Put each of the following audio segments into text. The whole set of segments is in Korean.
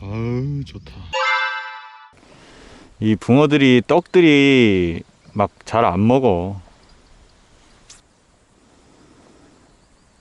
아우 좋다. 이 붕어들이 떡들이 막 잘 안 먹어.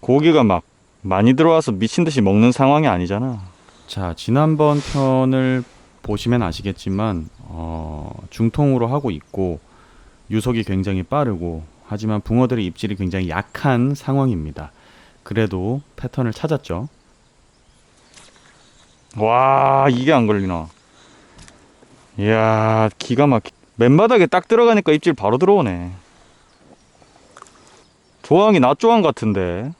고기가 막 많이 들어와서 미친 듯이 먹는 상황이 아니잖아. 자, 지난번 편을 보시면 아시겠지만 어, 중통으로 하고 있고 유속이 굉장히 빠르고 하지만 붕어들의 입질이 굉장히 약한 상황입니다. 그래도 패턴을 찾았죠. 와 이게 안 걸리나? 이야 기가 막히 맨바닥에 딱 들어가니까 입질 바로 들어오네. 조항이 낮 조항 같은데.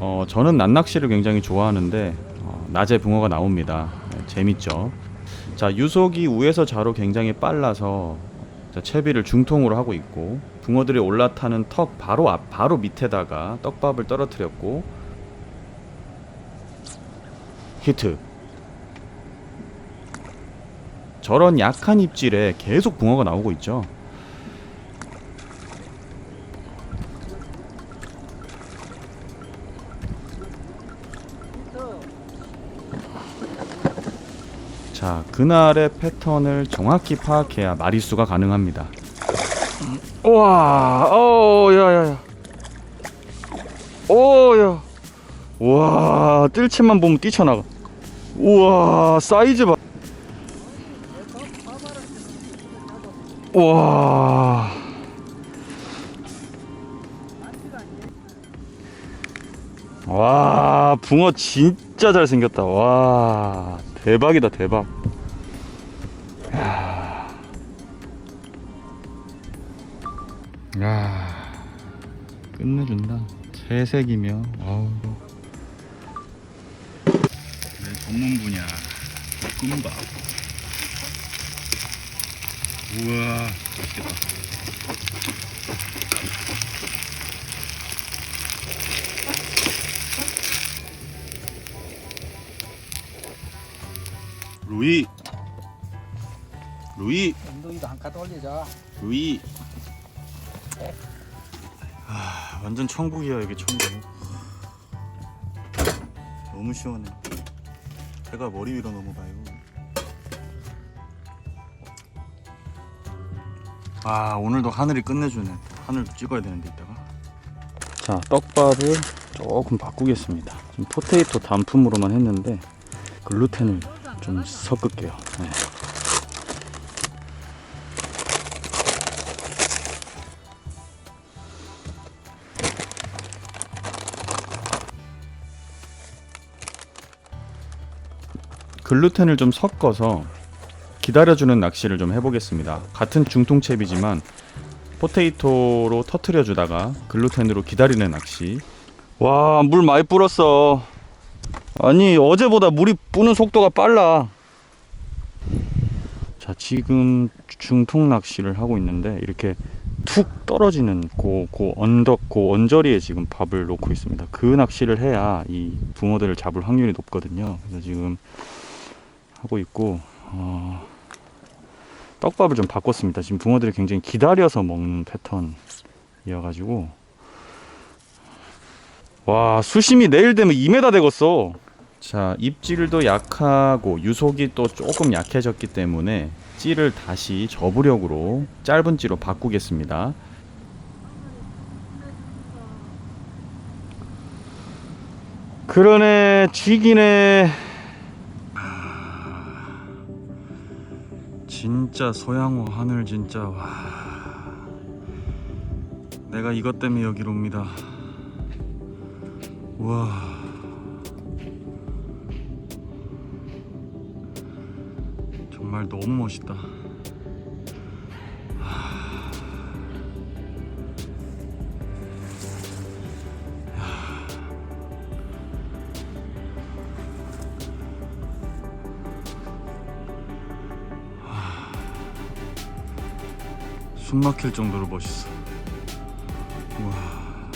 어 저는 낮낚시를 굉장히 좋아하는데 어, 낮에 붕어가 나옵니다. 네, 재밌죠. 자 유속이 우에서 좌로 굉장히 빨라서 자, 채비를 중통으로 하고 있고 붕어들이 올라타는 턱 바로 앞 바로 밑에다가 떡밥을 떨어뜨렸고. 히트. 저런 약한 입질에 계속 붕어가 나오고 있죠. 자 그날의 패턴을 정확히 파악해야 마리수가 가능합니다 와, 어, 야, 야, 야. 오, 야. 와, 뜰채만 보면 뛰쳐나가. 우와, 사이즈 봐. 와. 와, 붕어 진짜 잘생겼다. 와, 대박이다, 대박. 끝내준다. 새색이며 아우 내 전문 분야 볶음밥. 우와 맛있겠다. 루이. 루이. 엉덩이도 한칸 올리자. 루이 완전 천국이야 여기 천국. 너무 시원해. 배가 머리 위로 넘어가요. 아 오늘도 하늘이 끝내주네. 하늘도 찍어야 되는데 이따가. 자 떡밥을 조금 바꾸겠습니다. 지금 포테이토 단품으로만 했는데 글루텐을 좀 섞을게요. 네. 글루텐을 좀 섞어서 기다려주는 낚시를 좀 해보겠습니다. 같은 중통채비지만 포테이토로 터트려 주다가 글루텐으로 기다리는 낚시. 와, 물 많이 불었어. 아니, 어제보다 물이 뿌는 속도가 빨라. 자, 지금 중통 낚시를 하고 있는데 이렇게 툭 떨어지는 고, 고 언덕, 고 언저리에 지금 밥을 놓고 있습니다. 그 낚시를 해야 이 붕어들을 잡을 확률이 높거든요. 그래서 지금 하고 있고 어, 떡밥을 좀 바꿨습니다. 지금 붕어들이 굉장히 기다려서 먹는 패턴이어가지고 와 수심이 내일 되면 2m 되겠어. 자 입질도 약하고 유속이 또 조금 약해졌기 때문에 찌를 다시 저부력으로 짧은 찌로 바꾸겠습니다. 그러네 쥐기네 진짜 소양호 하늘 진짜 와. 내가 이것 때문에 여기로 옵니다. 와. 정말 너무 멋있다 숨 막힐 정도로 멋있어. 와.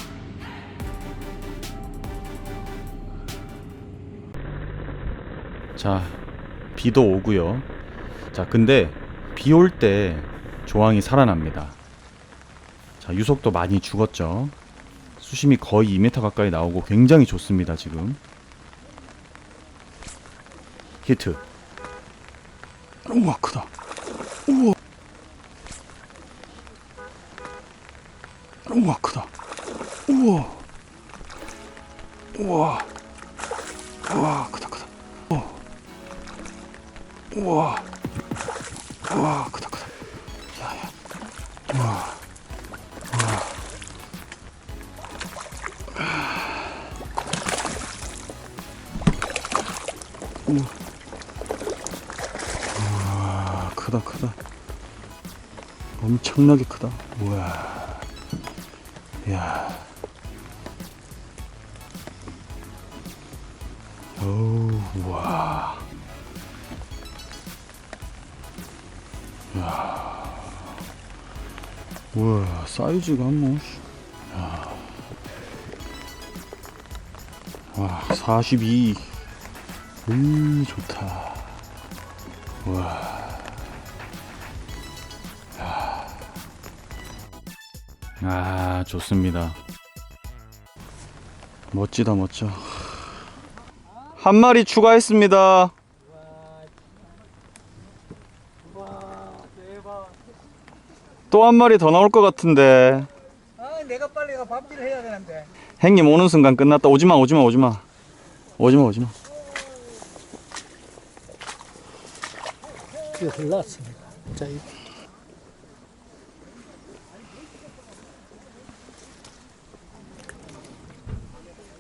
자, 비도 오고요. 자, 근데 비 올 때 조항이 살아납니다. 자, 유속도 많이 죽었죠. 수심이 거의 2m 가까이 나오고 굉장히 좋습니다 지금 히트 우와 크다 우와 우와 크다 우와 우와. 우와 크다 크다. 우와 우와. 우와 크다 크다. 야야. 우와. 우와 크다 크다. 엄청나게 크다. 우와. 야 어우 우와 야 우와 사이즈가 뭐 야. 와, 42. 음, 좋다. 와. 야. 아, 좋습니다. 멋지다, 멋져. 한 마리 추가했습니다. 또 한 마리 더 나올 것 같은데. 아, 내가 빨리 가 밥질을 해야 되는데. 행님 오는 순간 끝났다. 오지마, 오지마, 오지마. 오지마, 오지마. 흘렀습니다. 자, 이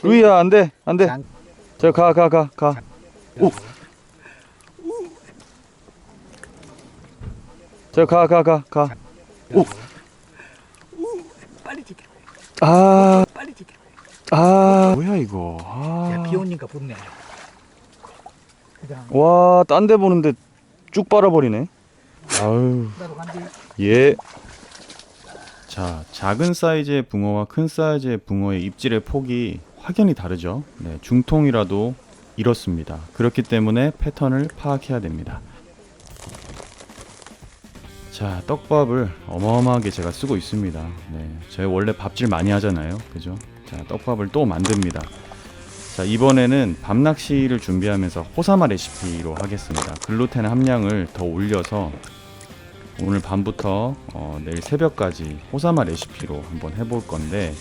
루이야, 안 돼, 안 돼. 장- 저 가, 가, 가, 가. 오. 저 가, 가, 가, 가. 오. 빨리 지켜. 아, 빨리 지켜. 아, 뭐야 이거. 야, 아. 비 오니까 붙네. 와, 딴 데 보는데 쭉 빨아버리네. 아유. 예. 자, 작은 사이즈의 붕어와 큰 사이즈의 붕어의 입질의 폭이 확연히 다르죠. 네, 중통이라도 이렇습니다. 그렇기 때문에 패턴을 파악해야 됩니다. 자, 떡밥을 어마어마하게 제가 쓰고 있습니다. 네, 제가 원래 밥질 많이 하잖아요. 그죠? 자, 떡밥을 또 만듭니다. 자, 이번에는 밤낚시를 준비하면서 호사마 레시피로 하겠습니다. 글루텐 함량을 더 올려서 오늘 밤부터 어, 내일 새벽까지 호사마 레시피로 한번 해볼 건데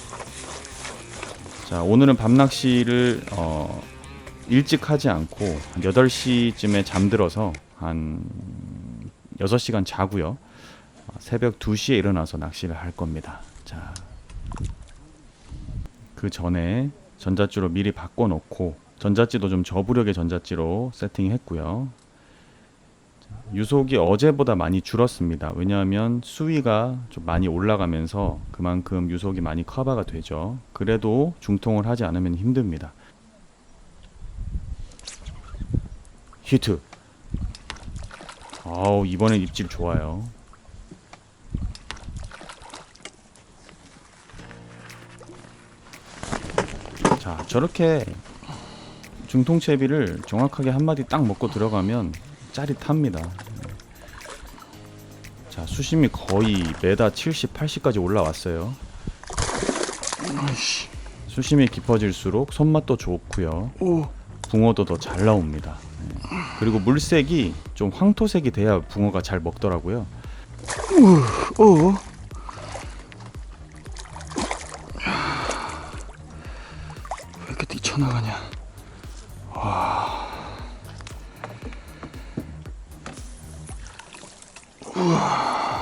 자 오늘은 밤낚시를 어, 일찍 하지 않고 한 8시쯤에 잠들어서 한 6시간 자고요. 어, 새벽 2시에 일어나서 낚시를 할 겁니다. 자 그 전에 전자찌로 미리 바꿔 놓고 전자찌도 좀 저부력의 전자찌로 세팅했고요 유속이 어제보다 많이 줄었습니다. 왜냐하면 수위가 좀 많이 올라가면서 그만큼 유속이 많이 커버가 되죠. 그래도 중통을 하지 않으면 힘듭니다. 히트. 아우 이번엔 입질 좋아요. 자 저렇게 중통 채비를 정확하게 한 마디 딱 먹고 들어가면 짜릿합니다. 자 수심이 거의 메다 70, 80까지 올라왔어요. 수심이 깊어질수록 손맛도 좋고요. 붕어도 더 잘 나옵니다. 네. 그리고 물색이 좀 황토색이 돼야 붕어가 잘 먹더라고요. 어? 왜 이렇게 뛰쳐나가냐?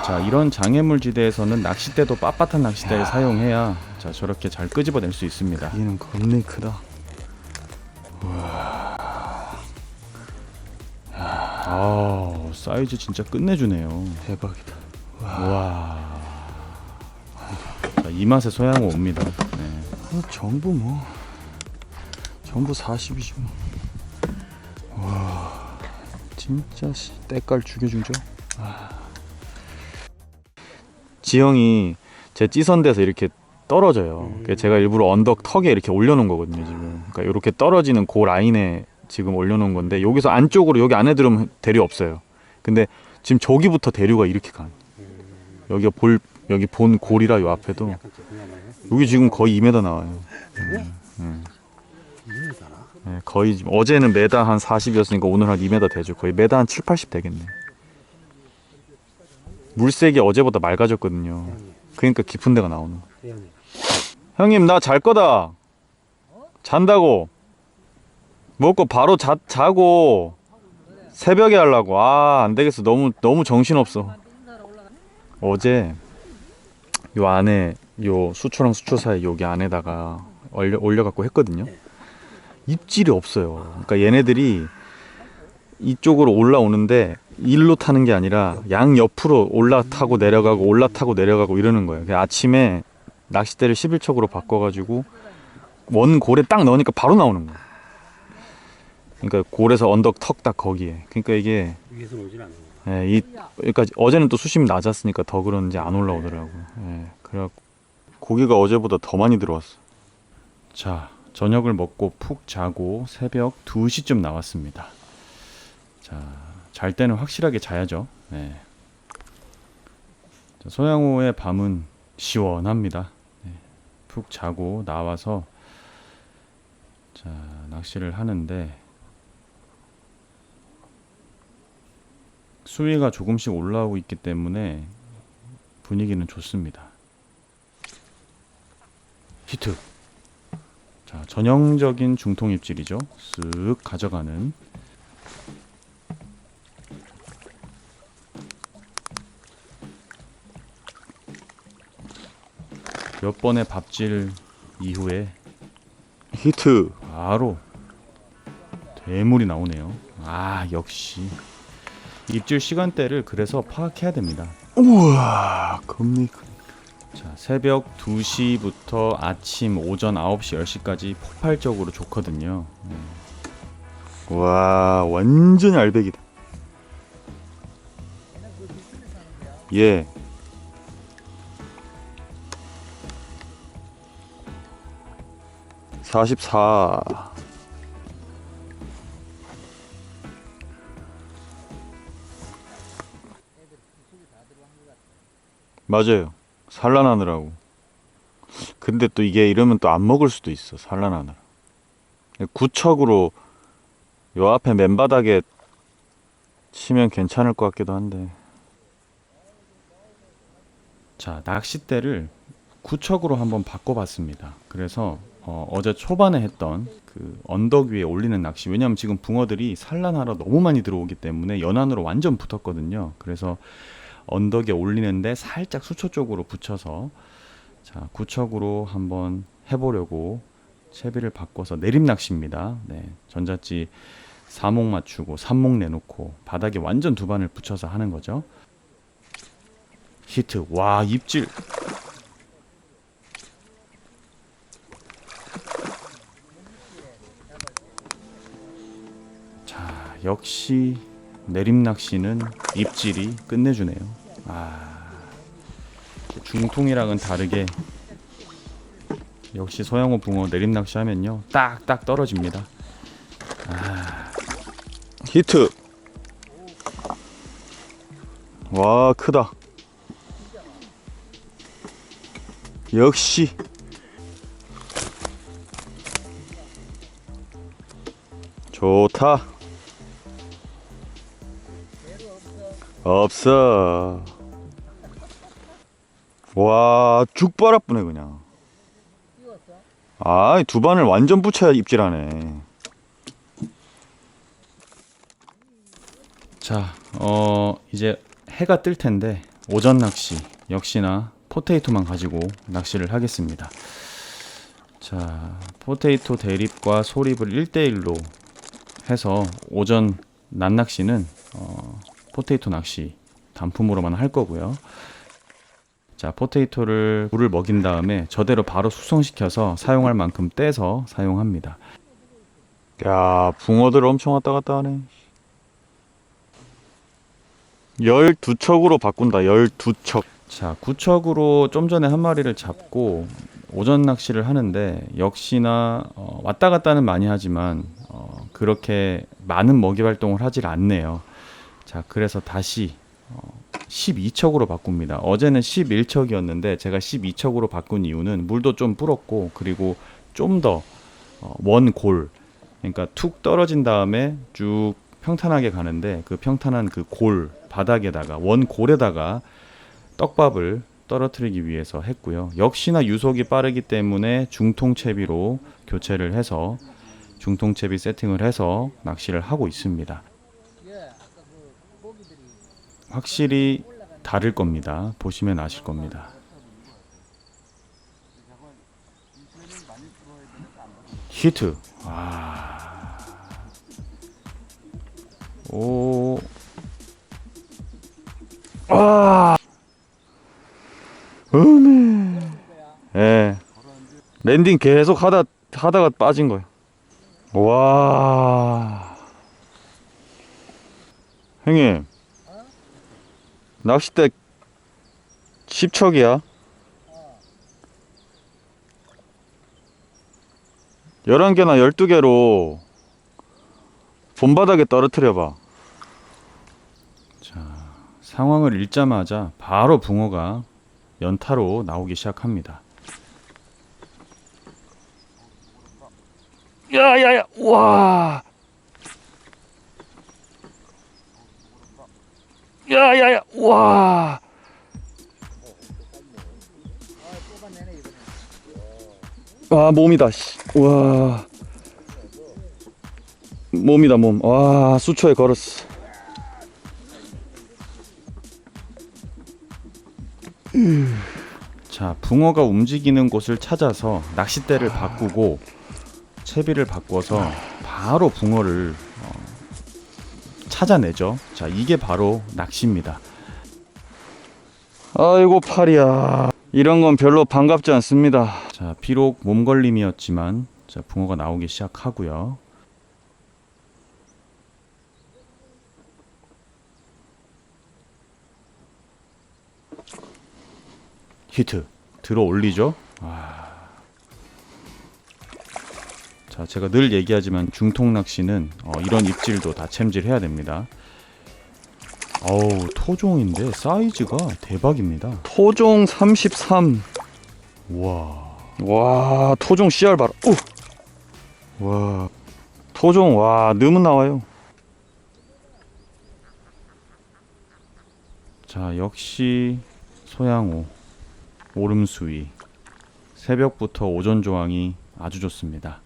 자 이런 장애물 지대에서는 낚싯대도 빳빳한 낚싯대를 사용해야 자 저렇게 잘 끄집어낼 수 있습니다. 얘는 겁내 크다. 아 사이즈 진짜 끝내주네요. 대박이다. 와. 자, 이 맛에 소양호 옵니다. 네. 어, 전부 뭐 전부 40이지 뭐. 와 진짜 씨, 때깔 죽여주죠. 지형이 제 찌선 데서 이렇게 떨어져요. 그러니까 제가 일부러 언덕 턱에 이렇게 올려놓은 거거든요. 지금. 그러니까 이렇게 떨어지는 그 라인에 지금 올려놓은 건데 여기서 안쪽으로 여기 안에 들으면 대류 없어요. 근데 지금 저기부터 대류가 이렇게 가. 여기가 볼 여기 본 골이라 요 앞에도 여기 지금 거의 2m 나와요. 음. 네, 거의 지금 어제는 메다 한 40이었으니까 오늘 한 2m 되죠. 거의 메다 한 7, 80 되겠네. 물색이 어제보다 맑아졌거든요. 그러니까 깊은 데가 나오는 거예요. 형님 나 잘 거다. 잔다고. 먹고 바로 자, 자고 새벽에 하려고. 아, 안 되겠어. 너무 너무 정신없어. 어제 요 안에 요 수초랑 수초 사이 여기 안에다가 올려 올려 갖고 했거든요. 입질이 없어요. 그러니까 얘네들이 이쪽으로 올라오는데 일로 타는 게 아니라 양 옆으로 올라타고 내려가고 올라타고 내려가고 이러는 거예요. 아침에 낚싯대를 11척으로 바꿔가지고 원 골에 딱 넣으니까 바로 나오는 거예요. 그러니까 골에서 언덕 턱 딱 거기에. 그러니까 이게 위에서 오질 않는 거. 예, 이 그러니까 어제는 또 수심이 낮았으니까 더 그런지 안 올라오더라고요. 예, 그래갖고 고기가 어제보다 더 많이 들어왔어. 자, 저녁을 먹고 푹 자고 새벽 2시쯤 나왔습니다. 자, 잘 때는 확실하게 자야죠. 네. 자, 소양호의 밤은 시원합니다. 네, 푹 자고 나와서 자, 낚시를 하는데 수위가 조금씩 올라오고 있기 때문에 분위기는 좋습니다. 히트. 자, 전형적인 중통 입질이죠. 쓱 가져가는. 몇 번의 밥질 이후에 히트. 바로 대물이 나오네요. 아, 역시 입질 시간대를 그래서 파악해야 됩니다. 우와, 겁니 자, 새벽 2시부터 아침 오전 9시, 10시까지 폭발적으로 좋거든요. 네. 와, 완전히 알배기다. 예. 사십사. 맞아요. 산란하느라고. 근데 또 이게 이러면 또 안 먹을 수도 있어. 산란하느라. 구척으로 요 앞에 맨바닥에 치면 괜찮을 것 같기도 한데. 자, 낚싯대를 구척으로 한번 바꿔봤습니다. 그래서 어, 어제 초반에 했던 그 언덕 위에 올리는 낚시. 왜냐면 지금 붕어들이 산란하러 너무 많이 들어오기 때문에 연안으로 완전 붙었거든요. 그래서 언덕에 올리는데 살짝 수초 쪽으로 붙여서 자 구척으로 한번 해보려고 채비를 바꿔서 내림 낚시입니다. 네, 전자찌 4목 맞추고 3목 내놓고 바닥에 완전 두 반을 붙여서 하는 거죠. 히트 와 입질 역시 내림 낚시는 입질이 끝내주네요. 아 중통이랑은 다르게 역시 소양호 붕어 내림 낚시 하면요 딱딱 떨어집니다. 아 히트 와 크다. 역시 좋다. 없어. 와, 죽바라쁘네 그냥. 아, 두 반을 완전 붙여야 입질하네. 자, 어 이제 해가 뜰 텐데 오전 낚시 역시나 포테이토만 가지고 낚시를 하겠습니다. 자, 포테이토 대립과 소립을 1대1로 해서 오전 낮 낚시는 어, 포테이토 낚시 단품으로만 할 거고요. 자, 포테이토를 물을 먹인 다음에 저대로 바로 숙성시켜서 사용할 만큼 떼서 사용합니다. 야, 붕어들 엄청 왔다 갔다 하네. 12척으로 바꾼다. 12척. 자, 9척으로 좀 전에 한 마리를 잡고 오전 낚시를 하는데 역시나 어, 왔다 갔다는 많이 하지만 어, 그렇게 많은 먹이 활동을 하질 않네요. 자, 그래서 다시 어, 12척으로 바꿉니다. 어제는 11척이었는데 제가 12척으로 바꾼 이유는 물도 좀 불었고 그리고 좀더 어, 원골 그러니까 툭 떨어진 다음에 쭉 평탄하게 가는데 그 평탄한 그 골 바닥에다가 원골에다가 떡밥을 떨어뜨리기 위해서 했고요. 역시나 유속이 빠르기 때문에 중통채비로 교체를 해서 중통채비 세팅을 해서 낚시를 하고 있습니다. 확실히 다를 겁니다. 보시면 아실 겁니다. 히트. 와. 오. 아. 음에. 예. 랜딩 계속 하다 하다가 빠진 거예요. 와. 형님. 낚싯대 10척이야. 11개나 12개로 본바닥에 떨어뜨려 봐. 상황을 읽자마자 바로 붕어가 연타로 나오기 시작합니다. 야야야. 와. 야야야. 와. 와 몸이다. 씨. 와. 몸이다 몸. 와 수초에 걸었어. 자, 붕어가 움직이는 곳을 찾아서 낚싯대를 바꾸고 채비를 바꿔서 바로 붕어를 어, 찾아내죠. 자, 이게 바로 낚시입니다. 아이고 팔이야. 이런 건 별로 반갑지 않습니다. 자, 비록 몸걸림이었지만 자, 붕어가 나오기 시작하고요. 히트 들어 올리죠. 와. 자, 제가 늘 얘기하지만 중통 낚시는 어, 이런 입질도 다 챔질해야 됩니다. 어우, 토종인데 사이즈가 대박입니다. 토종 33. 와. 와 토종 씨알 봐라. 오. 와 토종 와 너무 나와요. 자, 역시 소양호 오름수위 새벽부터 오전 조항이 아주 좋습니다.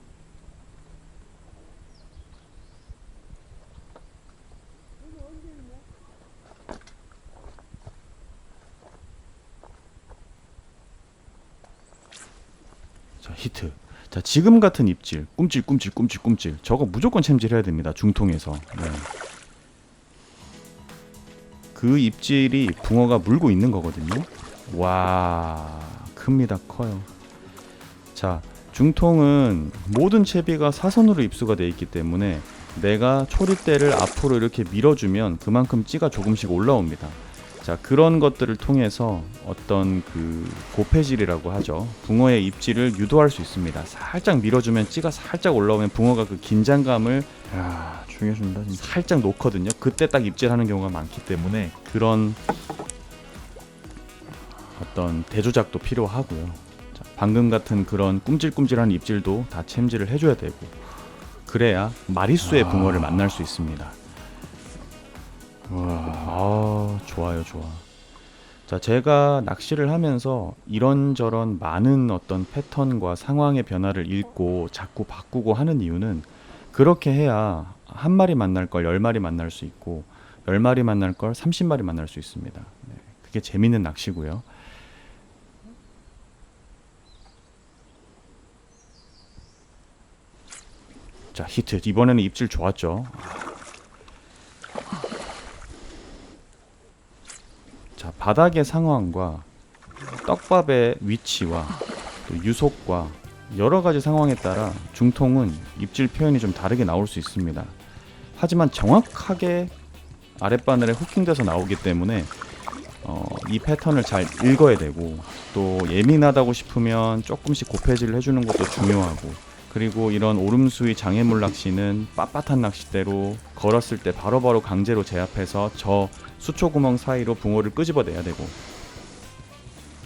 히트. 자, 지금 같은 입질, 꿈찔 꿈찔 꿈찔 꿈찔. 저거 무조건 챔질해야 됩니다. 중통에서. 네. 그 입질이 붕어가 물고 있는 거거든요. 와, 큽니다. 커요. 자, 중통은 모든 채비가 사선으로 입수가 돼 있기 때문에 내가 초리대를 앞으로 이렇게 밀어주면 그만큼 찌가 조금씩 올라옵니다. 자, 그런 것들을 통해서 어떤 그 고폐질이라고 하죠. 붕어의 입질을 유도할 수 있습니다. 살짝 밀어주면 찌가 살짝 올라오면 붕어가 그 긴장감을 야 중요해준다 진짜. 살짝 놓거든요. 그때 딱 입질하는 경우가 많기 때문에 그런 어떤 대조작도 필요하고요. 자, 방금 같은 그런 꿈찔꿈찔한 입질도 다 챔질을 해줘야 되고 그래야 마리수의 아. 붕어를 만날 수 있습니다. 와 아 좋아요 좋아. 자 제가 낚시를 하면서 이런저런 많은 어떤 패턴과 상황의 변화를 읽고 자꾸 바꾸고 하는 이유는 그렇게 해야 한 마리 만날 걸 열 마리 만날 수 있고 열 마리 만날 걸 삼십 마리 만날 수 있습니다. 네, 그게 재밌는 낚시고요. 자 히트 이번에는 입질 좋았죠. 자 바닥의 상황과 떡밥의 위치와 또 유속과 여러 가지 상황에 따라 중통은 입질 표현이 좀 다르게 나올 수 있습니다. 하지만 정확하게 아랫바늘에 후킹돼서 나오기 때문에 어, 이 패턴을 잘 읽어야 되고 또 예민하다고 싶으면 조금씩 고폐질을 해주는 것도 중요하고 그리고 이런 오름수위 장애물 낚시는 빳빳한 낚싯대로 걸었을 때 바로 바로 강제로 제압해서 저 수초 구멍 사이로 붕어를 끄집어내야 되고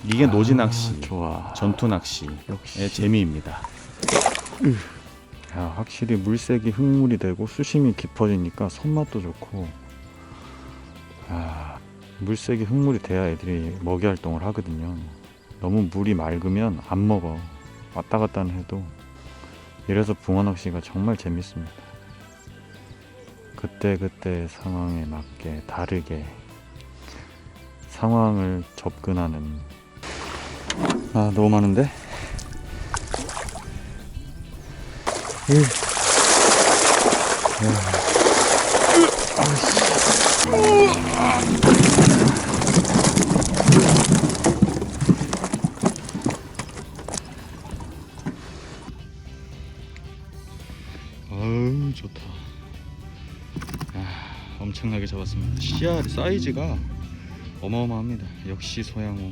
이게 노지 낚시, 아, 좋아. 전투 낚시의 역시 재미입니다. 야, 확실히 물색이 흙물이 되고 수심이 깊어지니까 손맛도 좋고 아, 물색이 흙물이 돼야 애들이 먹이 활동을 하거든요. 너무 물이 맑으면 안 먹어. 왔다 갔다 해도 이래서 붕어 낚시가 정말 재밌습니다. 그때 그때 상황에 맞게 다르게 상황을 접근하는. 아 너무 많은데? 아우 씨알 사이즈가 어마어마합니다. 역시 소양호.